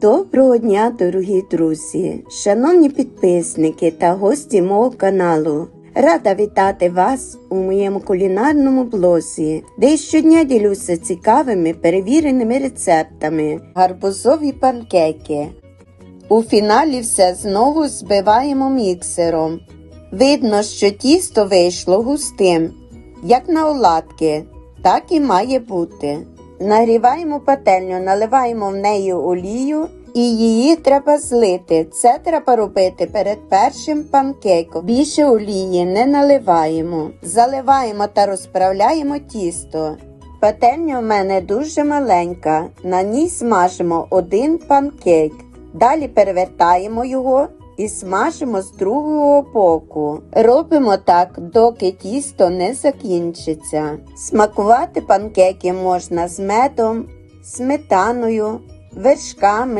Доброго дня, дорогі друзі, шановні підписники та гості мого каналу. Рада вітати вас у моєму кулінарному блозі, де щодня ділюся цікавими перевіреними рецептами. Гарбузові панкейки. У фіналі все знову збиваємо міксером. Видно, що тісто вийшло густим, як на оладки, так і має бути. Нагріваємо пательню, наливаємо в неї олію і її треба злити. Це треба робити перед першим панкейком. Більше олії не наливаємо. Заливаємо та розправляємо тісто. Пательня в мене дуже маленька. На ній смажимо один панкейк. Далі перевертаємо його і смажимо з другого боку. Робимо так, доки тісто не закінчиться. Смакувати панкеки можна з медом, сметаною, вершками